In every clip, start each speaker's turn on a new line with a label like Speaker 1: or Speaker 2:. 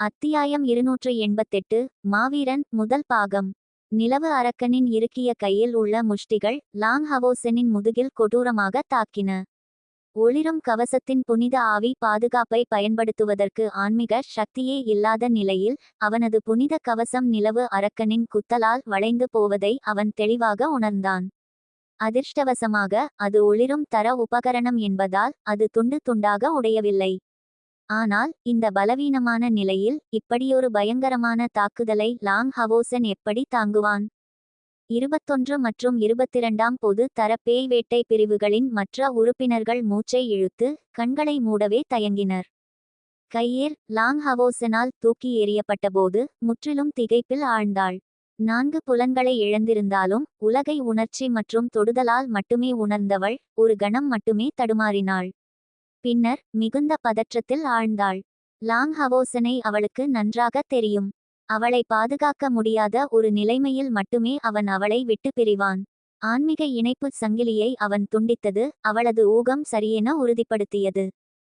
Speaker 1: அத்தியாயம் இருநூற்று எண்பத்தெட்டு மாவீரன் முதல் பாகம். நிலவு அரக்கனின் இறுக்கிய கையில் உள்ள முஷ்டிகள் லாங் ஹவோசனின் முதுகில் கொடூரமாக தாக்கின. ஒளிரும் கவசத்தின் புனித ஆவி பாதுகாப்பை பயன்படுத்துவதற்கு ஆன்மீக சக்தியே இல்லாத நிலையில் அவனது புனித கவசம் நிலவு அரக்கனின் குத்தலால் வளைந்து போவதை அவன் தெளிவாக உணர்ந்தான். அதிர்ஷ்டவசமாக அது ஒளிரும் தர உபகரணம் என்பதால் அது துண்டு துண்டாக உடையவில்லை. ஆனால் இந்த பலவீனமான நிலையில் இப்படியொரு பயங்கரமான தாக்குதலை லாங் ஹவோசன் எப்படி தாங்குவான்? இருபத்தொன்று மற்றும் இருபத்திரண்டாம் பொது தர பேய் வேட்டை பிரிவுகளின் மற்ற உறுப்பினர்கள் மூச்சை இழுத்து கண்களை மூடவே தயங்கினர். கையேர் லாங் ஹவோசனால் தூக்கி எறியப்பட்டபோது முற்றிலும் திகைப்பில் ஆழ்ந்தாள். நான்கு புலன்களை இழந்திருந்தாலும் உலகை உணர்ச்சி மற்றும் தொடுதலால் மட்டுமே உணர்ந்தவள் ஒரு கணம் மட்டுமே தடுமாறினாள். பின்னர் மிகுந்த பதற்றத்தில் ஆழ்ந்தாள். லாங் ஹவோசனை அவளுக்கு நன்றாக தெரியும். அவளை பாதுகாக்க முடியாத ஒரு நிலைமையில் மட்டுமே அவன் அவளை விட்டு பிரிவான். ஆன்மீக இணைப்பு சங்கிலியை அவன் துண்டித்தது அவளது ஊகம் சரியென உறுதிப்படுத்தியது.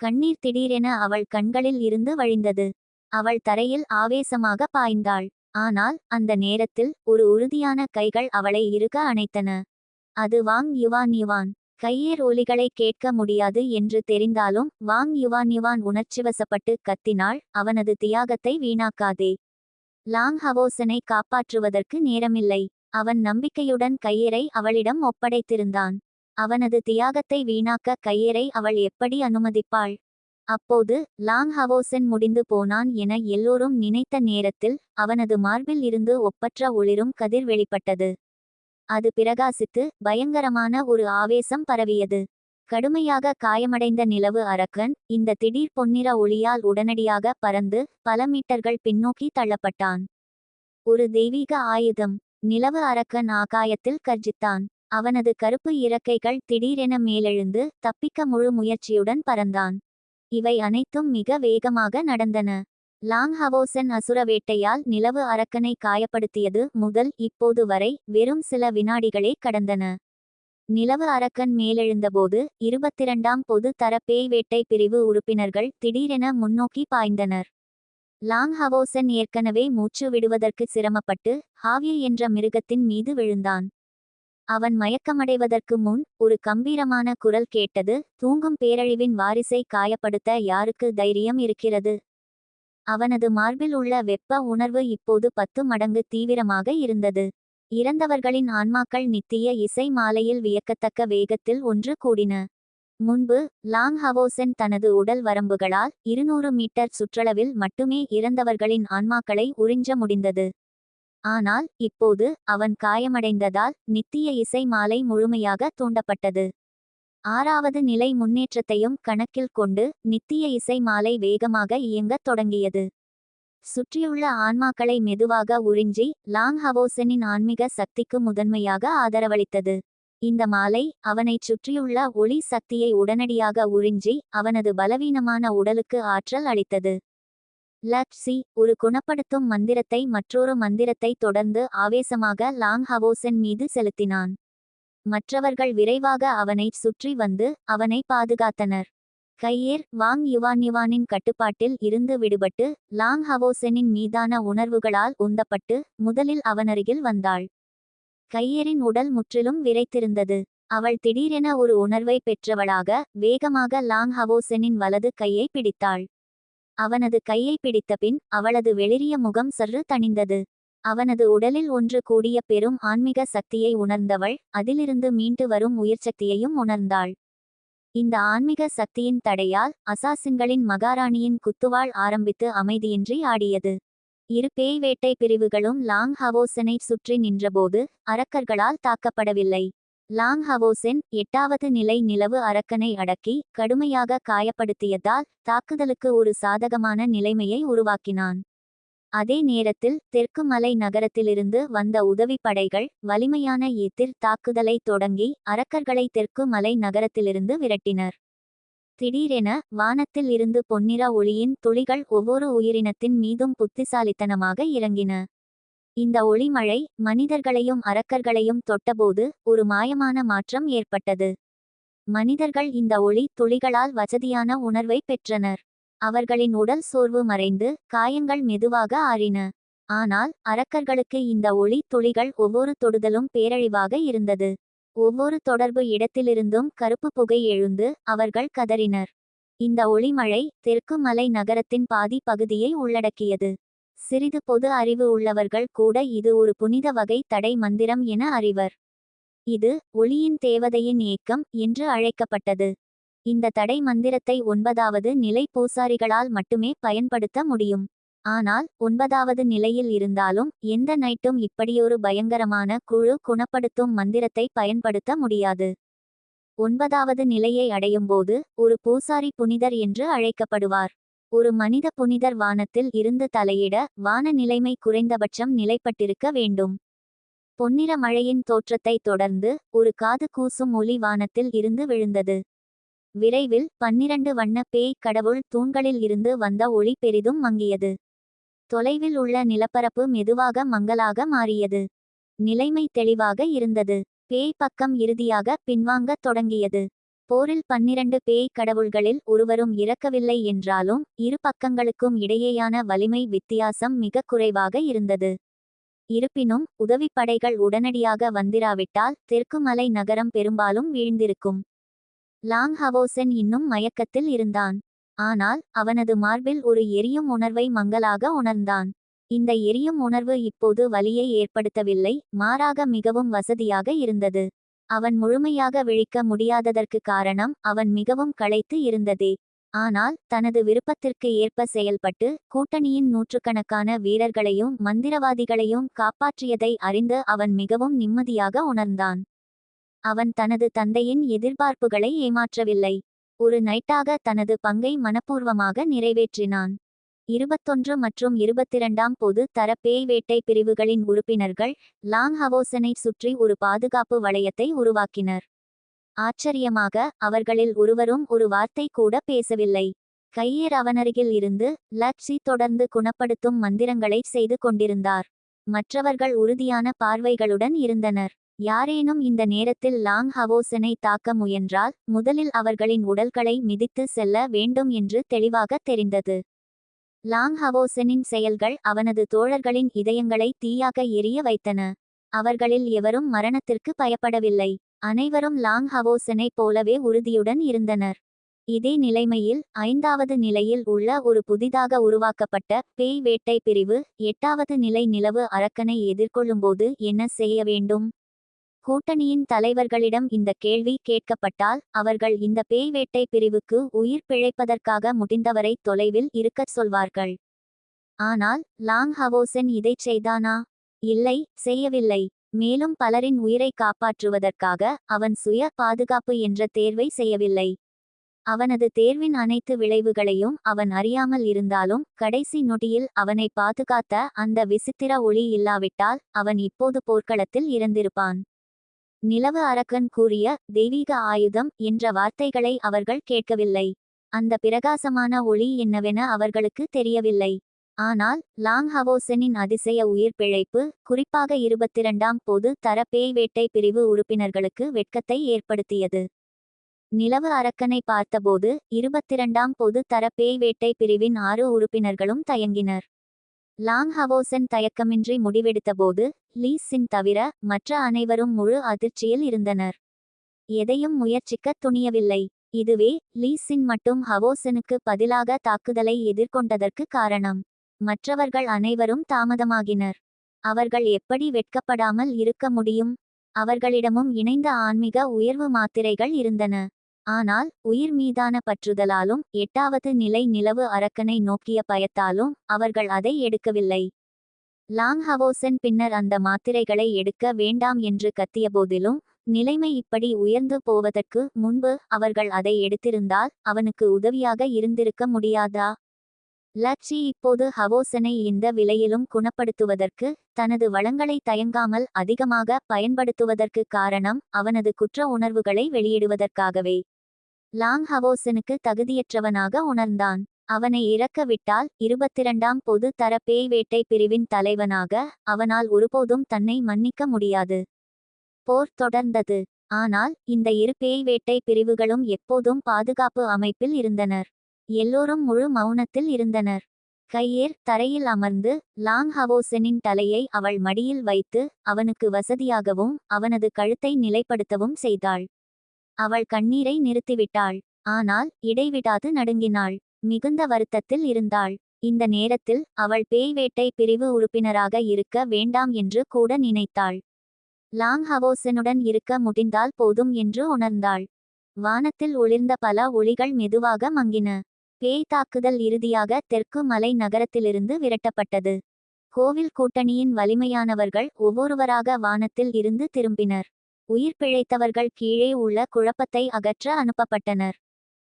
Speaker 1: கண்ணீர் திடீரென அவள் கண்களில் இருந்து வழிந்தது. அவள் தரையில் ஆவேசமாக பாய்ந்தாள். ஆனால் அந்த நேரத்தில் ஒரு உறுதியான கைகள் அவளை இருக அணைத்தன. அது வாங் யுவான் யுவான். கையேர் ஒலிகளை கேட்க முடியாது என்று தெரிந்தாலும் வாங் யுவான் யுவான் உணர்ச்சிவசப்பட்டு கத்தினாள் அவனது தியாகத்தை வீணாக்காதே. லாங் ஹவோசனை காப்பாற்றுவதற்கு நேரமில்லை. அவன் நம்பிக்கையுடன் கையேரை அவளிடம் ஒப்படைத்திருந்தான். அவனது தியாகத்தை வீணாக்க கையேரை அவள் எப்படி அனுமதிப்பாள்? அப்போது லாங் ஹவோசன் முடிந்து போனான் என எல்லோரும் நினைத்த நேரத்தில் அவனது மார்பில் இருந்து ஒப்பற்ற ஒளிரும் கதிர் வெளிப்பட்டது. அது பிரகாசித்து பயங்கரமான ஒரு ஆவேசம் பரவியது. கடுமையாக காயமடைந்த நிலவு அரக்கன் இந்த திடீர் பொன்னிற ஒளியால் உடனடியாக பறந்து பல மீட்டர்கள் பின்னோக்கி தள்ளப்பட்டான். ஒரு தெய்வீக ஆயுதம் நிலவு அரக்கன் ஆகாயத்தில் கர்ஜித்தான். அவனது கருப்பு இறக்கைகள் திடீரென மேலெழுந்து தப்பிக்க முழு முயற்சியுடன் பறந்தான். இவை அனைத்தும் மிக வேகமாக நடந்தன. லாங் ஹவோசன் அசுர வேட்டையால் நிலவு அரக்கனை காயப்படுத்தியது முதல் இப்போது வரை வெறும் சில வினாடிகளே கடந்தன. நிலவு அரக்கன் மேலெழுந்தபோது இருபத்திரண்டாம் பொது தர பேய் வேட்டை பிரிவு உறுப்பினர்கள் திடீரென முன்னோக்கி பாய்ந்தனர். லாங் ஹவோசன் ஏற்கனவே மூச்சு விடுவதற்கு சிரமப்பட்டு ஹாவிய என்ற மிருகத்தின் மீது விழுந்தான். அவன் மயக்கமடைவதற்கு முன் ஒரு கம்பீரமான குரல் கேட்டது தூங்கும் பேரழிவின் வாரிசை காயப்படுத்த யாருக்கு தைரியம் இருக்கிறது? அவனது மார்பில் உள்ள வெப்ப உணர்வு இப்போது பத்து மடங்கு தீவிரமாக இருந்தது. இறந்தவர்களின் ஆன்மாக்கள் நித்திய இசை மாலையில் வியக்கத்தக்க வேகத்தில் ஒன்று கூடின. முன்பு லாங் ஹவோசன் தனது உடல் வரம்புகளால் இருநூறு மீட்டர் சுற்றளவில் மட்டுமே இறந்தவர்களின் ஆன்மாக்களை உறிஞ்ச முடிந்தது. ஆனால் இப்போது அவன் காயமடைந்ததால் நித்திய இசை மாலை முழுமையாக தூண்டப்பட்டது. ஆறாவது நிலை முன்னேற்றத்தையும் கணக்கில் கொண்டு நித்திய இசை மாலை வேகமாக இயங்கத் தொடங்கியது. சுற்றியுள்ள ஆன்மாக்களை மெதுவாக உறிஞ்சி லாங் ஹவோசனின் ஆன்மீக சக்திக்கு முதன்மையாக ஆதரவளித்தது. இந்த மாலை அவனைச் சுற்றியுள்ள ஒளி சக்தியை உடனடியாக உறிஞ்சி அவனது பலவீனமான உடலுக்கு ஆற்றல் அளித்தது. லட்சி ஒரு குணப்படுத்தும் மந்திரத்தை மற்றொரு மந்திரத்தை தொடர்ந்து ஆவேசமாக லாங் ஹவோசன் மீது செலுத்தினான். மற்றவர்கள் விரைவாக அவனை சுற்றி வந்து அவனை பாதுகாத்தனர். கையேர் வாங் யுவான் யுவானின் கட்டுப்பாட்டில் இருந்து விடுபட்டு லாங் ஹவோசெனின் மீதான உணர்வுகளால் உந்தப்பட்டு முதலில் அவனருகில் வந்தாள். கையேரின் உடல் முற்றிலும் விரைத்திருந்தது. அவள் திடீரென ஒரு உணர்வை பெற்றவளாக வேகமாக லாங் ஹவோசெனின் வலது கையை பிடித்தாள். அவனது கையை பிடித்தபின் அவளது வெளிரிய முகம் சற்று தணிந்தது. அவனது உடலில் ஒன்று கூடிய பெரும் ஆன்மீக சக்தியை உணர்ந்தவள் அதிலிருந்து மீண்டு வரும் உயிர்ச்சக்தியையும் உணர்ந்தாள். இந்த ஆன்மீக சக்தியின் தடையால் அசாசின்களின் மகாராணியின் குத்துவாள் ஆரம்பித்து அமைதியின்றி ஆடியது. இரு பேய் வேட்டை பிரிவுகளும் லாங் ஹவோசனை சுற்றி நின்றபோது அரக்கர்களால் தாக்கப்படவில்லை. லாங் ஹவோசென் எட்டாவது நிலை நிலவு அரக்கனை அடக்கி கடுமையாக காயப்படுத்தியதால் தாக்குதலுக்கு ஒரு சாதகமான நிலைமையை உருவாக்கினான். அதே நேரத்தில் தெற்கு மலை நகரத்திலிருந்து வந்த உதவி படைகள் வலிமையான எதிர் தாக்குதலை தொடங்கி அரக்கர்களை தெற்கு மலை நகரத்திலிருந்து விரட்டினர். திடீரென வானத்தில் இருந்து பொன்னிற ஒளியின் துளிகள் ஒவ்வொரு உயிரினத்தின் மீதும் புத்திசாலித்தனமாக இறங்கின. இந்த ஒளிமழை மனிதர்களையும் அரக்கர்களையும் தொட்டபோது ஒரு மாயமான மாற்றம் ஏற்பட்டது. மனிதர்கள் இந்த ஒளி துளிகளால் வசதியான உணர்வை பெற்றனர். அவர்களின் உடல் சோர்வு மறைந்து காயங்கள் மெதுவாக ஆறின. ஆனால் அரக்கர்களுக்கு இந்த ஒளி துளிகள் ஒவ்வொரு தொடுதலும் பேரழிவாக இருந்தது. ஒவ்வொரு தொடர்பு இடத்திலிருந்தும் கருப்பு புகை எழுந்து அவர்கள் கதறினர். இந்த ஒளிமழை தெற்கு மலை நகரத்தின் பாதி பகுதியை உள்ளடக்கியது. சிறிது பொது அறிவு உள்ளவர்கள் கூட இது ஒரு புனித வகை தடை மந்திரம் என அறிவர். இது ஒளியின் தேவதையின் ஏக்கம் என்று அழைக்கப்பட்டது. இந்த தடை மந்திரத்தை ஒன்பதாவது நிலை பூசாரிகளால் மட்டுமே பயன்படுத்த முடியும். ஆனால் ஒன்பதாவது நிலையில் இருந்தாலும் எந்த நைட்டும் இப்படியொரு பயங்கரமான குழு குணப்படுத்தும் மந்திரத்தை பயன்படுத்த முடியாது. ஒன்பதாவது நிலையை அடையும்போது ஒரு பூசாரி புனிதர் என்று அழைக்கப்படுவார். ஒரு மனித புனிதர் வானத்தில் இருந்து தலையிட வான நிலைமை குறைந்தபட்சம் நிலைப்பட்டிருக்க வேண்டும். பொன்னிற மழையின் தோற்றத்தை தொடர்ந்து ஒரு காது கூசும் ஒளி வானத்தில் இருந்து விழுந்தது. விரைவில் பன்னிரண்டு வண்ண பேய் கடவுள் தூண்களில் இருந்து வந்த ஒளி பெரிதும் மங்கியது. தொலைவில் உள்ள நிலப்பரப்பு மெதுவாக மங்கலாக மாறியது. நிலைமை தெளிவாக இருந்தது. பேய் பக்கம் இறுதியாக பின்வாங்கத் தொடங்கியது. போரில் பன்னிரண்டு பேய் கடவுள்களில் ஒருவரும் இறக்கவில்லை என்றாலும் இரு பக்கங்களுக்கும் இடையேயான வலிமை வித்தியாசம் மிக குறைவாக இருந்தது. இருப்பினும் உதவிப்படைகள் உடனடியாக வந்திராவிட்டால் தெற்கு மலை நகரம் பெரும்பாலும் வீழ்ந்திருக்கும். லாங் ஹவோசென் இன்னும் மயக்கத்தில் இருந்தான். ஆனால் அவனது மார்பில் ஒரு எரியும் உணர்வை மங்கலாக உணர்ந்தான். இந்த எரியும் உணர்வு இப்போது வலியை ஏற்படுத்தவில்லை மாறாக மிகவும் வசதியாக இருந்தது. அவன் முழுமையாக விழிக்க முடியாததற்கு காரணம் அவன் மிகவும் களைத்து இருந்ததே. ஆனால் தனது விருப்பத்திற்கு ஏற்ப செயல்பட்டு கூட்டணியின் நூற்றுக்கணக்கான வீரர்களையும் மந்திரவாதிகளையும் காப்பாற்றியதை அறிந்து அவன் மிகவும் நிம்மதியாக உணர்ந்தான். அவன் தனது தந்தையின் எதிர்பார்ப்புகளை ஏமாற்றவில்லை. ஒரு நைட்டாக தனது பங்கை மனப்பூர்வமாக நிறைவேற்றினான். இருபத்தொன்று மற்றும் இருபத்திரண்டாம் பொது தர பேய் வேட்டை பிரிவுகளின் உறுப்பினர்கள் லாங் ஹவோசனை சுற்றி ஒரு பாதுகாப்பு வளையத்தை உருவாக்கினர். ஆச்சரியமாக அவர்களில் ஒருவரும் ஒரு வார்த்தை கூட பேசவில்லை. கையர் அவனருகில் இருந்து லக்ஷி தொடர்ந்து குணப்படுத்தும் மந்திரங்களை செய்து கொண்டிருந்தார். மற்றவர்கள் உறுதியான பார்வைகளுடன் இருந்தனர். யாரேனும் இந்த நேரத்தில் லாங் ஹவோசனை தாக்க முயன்றால் முதலில் அவர்களின் உடல்களை மிதித்து செல்ல வேண்டும் என்று தெளிவாக தெரிந்தது. லாங் ஹவோசனின் செயல்கள் அவனது தோழர்களின் இதயங்களை தீயாக எரிய வைத்தன. அவர்களில் எவரும் மரணத்திற்கு பயப்படவில்லை. அனைவரும் லாங் ஹவோசனை போலவே உறுதியுடன் இருந்தனர். இதே நிலைமையில் ஐந்தாவது நிலையில் உள்ள ஒரு புதிதாக உருவாக்கப்பட்ட பேய் வேட்டை பிரிவு எட்டாவது நிலை நிலவு அரக்கனை எதிர்கொள்ளும்போது என்ன செய்ய வேண்டும்? கூட்டணியின் தலைவர்களிடம் இந்த கேள்வி கேட்கப்பட்டால் அவர்கள் இந்த பேய் வேட்டை பிரிவுக்கு உயிர் பிழைப்பதற்காக முடிந்தவரை தொலைவில் இருக்கச் சொல்வார்கள். ஆனால் லாங் ஹவோசென் இதைச் செய்தானா? இல்லை செய்யவில்லை. மேலும் பலரின் உயிரை காப்பாற்றுவதற்காக அவன் சுய பாதுகாப்பு என்ற தேர்வை செய்யவில்லை. அவனது தேர்வின் அனைத்து விளைவுகளையும் அவன் அறியாமல் இருந்தாலும் கடைசி நொடியில் அவனை பாதுகாத்த அந்த விசித்திர ஒளி இல்லாவிட்டால் அவன் இப்போது போர்க்களத்தில் இறந்திருப்பான். நிலவு அரக்கன் கூறிய தெய்வீக ஆயுதம் என்ற வார்த்தைகளை அவர்கள் கேட்கவில்லை. அந்த பிரகாசமான ஒளி என்னவென அவர்களுக்கு தெரியவில்லை. ஆனால் லாங் ஹவோசனின் அதிசய உயிர் பிழைப்பு குறிப்பாக இருபத்திரண்டாம் போது தர பேய் வேட்டை பிரிவு உறுப்பினர்களுக்கு வெட்கத்தை ஏற்படுத்தியது. நிலவு அரக்கனை பார்த்தபோது இருபத்திரண்டாம் பொது தர பேய் வேட்டை பிரிவின் ஆறு உறுப்பினர்களும் தயங்கினர். லாங் ஹவோசன் தயக்கமின்றி முடிவெடுத்தபோது லீஸின் தவிர மற்ற அனைவரும் முழு அதிர்ச்சியில் இருந்தனர். எதையும் முயற்சிக்க துணியவில்லை. இதுவே லீஸின் மட்டும் ஹவோசனுக்கு பதிலாக தாக்குதலை எதிர்கொண்டதற்கு காரணம். மற்றவர்கள் அனைவரும் தாமதமாகினர். அவர்கள் எப்படி வெட்கப்படாமல் இருக்க முடியும்? அவர்களிடமும் இணைந்த ஆன்மீக உயர்வு மாத்திரைகள் இருந்தன. ஆனால் உயிர் மீதான பற்றுதலாலும் எட்டாவது நிலை நிலவு அரக்கனை நோக்கிய பயத்தாலும் அவர்கள் அதை எடுக்கவில்லை. லாங் ஹவோசன் பின்னர் அந்த மாத்திரைகளை எடுக்க வேண்டாம் என்று கத்தியபோதிலும் நிலைமை இப்படி உயர்ந்து போவதற்கு முன்பு அவர்கள் அதை எடுத்திருந்தால் அவனுக்கு உதவியாக இருந்திருக்க முடியாதா? லட்சி இப்போது ஹவோசனை இந்த விலையிலும் குணப்படுத்துவதற்கு தனது வளங்களை தயங்காமல் அதிகமாக பயன்படுத்துவதற்கு காரணம் அவனது குற்ற உணர்வுகளை வெளியிடுவதற்காகவே. லாங் ஹவோசனுக்கு தகுதியற்றவனாக உணர்ந்தான். அவனை இறக்கவிட்டால் இருபத்திரண்டாம் பொது தர பேய் வேட்டை பிரிவின் தலைவனாக அவனால் ஒருபோதும் தன்னை மன்னிக்க முடியாது. போர் தொடர்ந்தது. ஆனால் இந்த இரு பேய் வேட்டை பிரிவுகளும் எப்போதும் பாதுகாப்பு அமைப்பில் இருந்தனர். எல்லோரும் முழு மௌனத்தில் இருந்தனர். கையேர் தரையில் அமர்ந்து லாங் ஹவோசனின் தலையை அவள் மடியில் வைத்து அவனுக்கு வசதியாகவும் அவனது கழுத்தை நிலைப்படுத்தவும் செய்தாள். அவள் கண்ணீரை நிறுத்திவிட்டாள். ஆனால் இடைவிடாது நடுங்கினாள். மிகுந்த வருத்தத்தில் இருந்தாள். இந்த நேரத்தில் அவள் பேய் வேட்டை பிரிவு உறுப்பினராக இருக்க வேண்டாம் என்று கூட நினைத்தாள். லாங் ஹவோசனுடன் இருக்க முடிந்தால் போதும் என்று உணர்ந்தாள். வானத்தில் ஒளிர்ந்த பல ஒளிகள் மெதுவாக மங்கின. பேய் தாக்குதல் இறுதியாக தெற்கு மலை நகரத்திலிருந்து விரட்டப்பட்டது. கோவில் கூட்டணியின் வலிமையானவர்கள் ஒவ்வொருவராக வானத்தில் இருந்து திரும்பினர். உயிர் பிழைத்தவர்கள் கீழே உள்ள குழப்பத்தை அகற்ற அனுப்பப்பட்டனர்.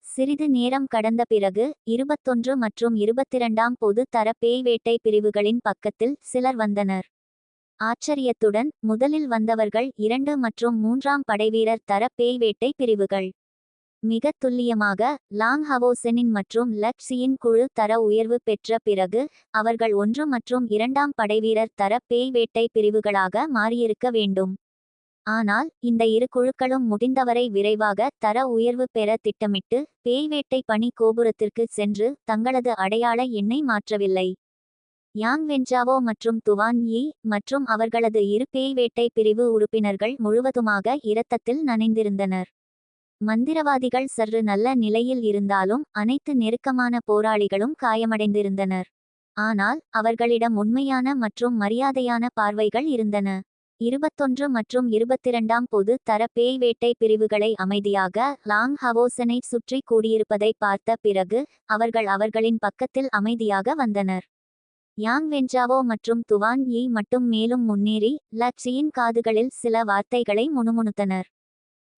Speaker 1: சிறிது நேரம் கடந்த பிறகு இருபத்தொன்று மற்றும் இருபத்திரண்டாம் பொது தர பேய் வேட்டை பிரிவுகளின் பக்கத்தில் சிலர் வந்தனர். ஆச்சரியத்துடன் முதலில் வந்தவர்கள் இரண்டு மற்றும் மூன்றாம் படைவீரர் தர பேய் வேட்டை பிரிவுகள். மிக துல்லியமாக லாங் ஹவோசெனின் மற்றும் லக்ஸியின் குழு தர உயர்வு பெற்ற பிறகு அவர்கள் ஒன்று மற்றும் இரண்டாம் படைவீரர் தர பேய் வேட்டை பிரிவுகளாக மாறியிருக்க வேண்டும். ஆனால் இந்த இரு குழுக்களும் முடிந்தவரை விரைவாக தர உயர்வு பெற திட்டமிட்டு பேய்வேட்டை பணி கோபுரத்திற்கு சென்று தங்களது அடையாள எண்ணை மாற்றவில்லை. யாங் வென்ஜாவோ மற்றும் துவான் யி மற்றும் அவர்களது இரு பேய்வேட்டை பிரிவு உறுப்பினர்கள் முழுவதுமாக இரத்தத்தில் நனைந்திருந்தனர். மந்திரவாதிகள் சற்று நல்ல நிலையில் இருந்தாலும் அனைத்து நெருக்கமான போராளிகளும் காயமடைந்திருந்தனர். ஆனால் அவர்களிடம் உண்மையான மற்றும் மரியாதையான பார்வைகள் இருந்தன. இருபத்தொன்று மற்றும் இருபத்திரண்டாம் பொது தர பேய் வேட்டை பிரிவுகளை அமைதியாக லாங் ஹவோசனை சுற்றி கூடியிருப்பதை பார்த்த பிறகு அவர்கள் அவர்களின் பக்கத்தில் அமைதியாக வந்தனர். யாங் வென்ஜாவோ மற்றும் துவான் யி மட்டும் மேலும் முன்னேறி லட்சியின் காதுகளில் சில வார்த்தைகளை முணுமுணுத்தனர்.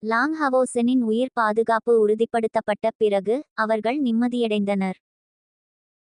Speaker 1: லாங் ஹவோசனின் உயிர் பாதுகாப்பு உறுதிப்படுத்தப்பட்ட பிறகு அவர்கள் நிம்மதியடைந்தனர்.